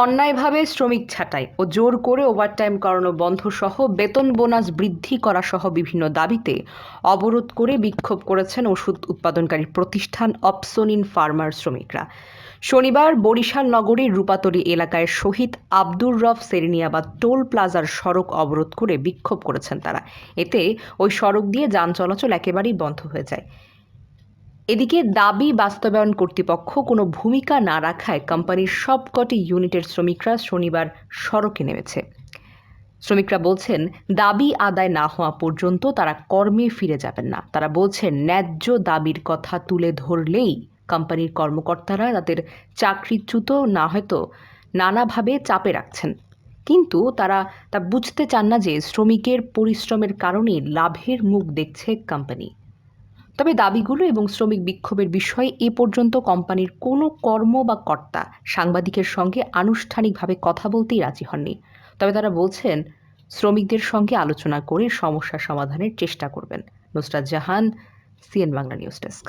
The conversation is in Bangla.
অন্যায়ভাবে শ্রমিক ছাঁটাই ও জোর করে ওভারটাইম করানো বন্ধ সহ বেতন বোনাস বৃদ্ধি করা সহ বিভিন্ন দাবিতে অবরোধ করে বিক্ষোভ করেছেন ওষুধ উৎপাদনকারী প্রতিষ্ঠান অপসোনিন ফার্মার শ্রমিকরা। শনিবার বরিশাল নগরীর রূপাতলী এলাকায় শহীদ আব্দুর রফ সেরিনিয়াবাদ টোল প্লাজার সড়ক অবরোধ করে বিক্ষোভ করেছেন তারা। এতে ওই সড়ক দিয়ে যান চলাচল একেবারেই বন্ধ হয়ে যায়। এদিকে দাবি বাস্তবায়ন কর্তৃপক্ষ কোনো ভূমিকা না রাখায় কোম্পানির সবকটি ইউনিটের শ্রমিকরা শনিবার সড়কে নেমেছে। শ্রমিকরা বলছেন, দাবি আদায় না হওয়া পর্যন্ত তারা কর্মে ফিরে যাবেন না। তারা বলছেন, ন্যায্য দাবির কথা তুলে ধরলেই কোম্পানির কর্মকর্তারা তাদের চাকরিচ্যুত না হয়তো নানাভাবে চাপে রাখছেন। কিন্তু তারা তা বুঝতে চান না যে শ্রমিকের পরিশ্রমের কারণে লাভের মুখ দেখছে কোম্পানি। তবে দাবিগুলো এবং শ্রমিক বিক্ষোভের বিষয়ে এ পর্যন্ত কোম্পানির কোনো কর্ম বা কর্তা সাংবাদিকের সঙ্গে আনুষ্ঠানিকভাবে কথা বলতেই রাজি হননি। তবে তারা বলছেন, শ্রমিকদের সঙ্গে আলোচনা করে সমস্যা সমাধানের চেষ্টা করবেন। Nusrat Jahan, CN Bangla news desk.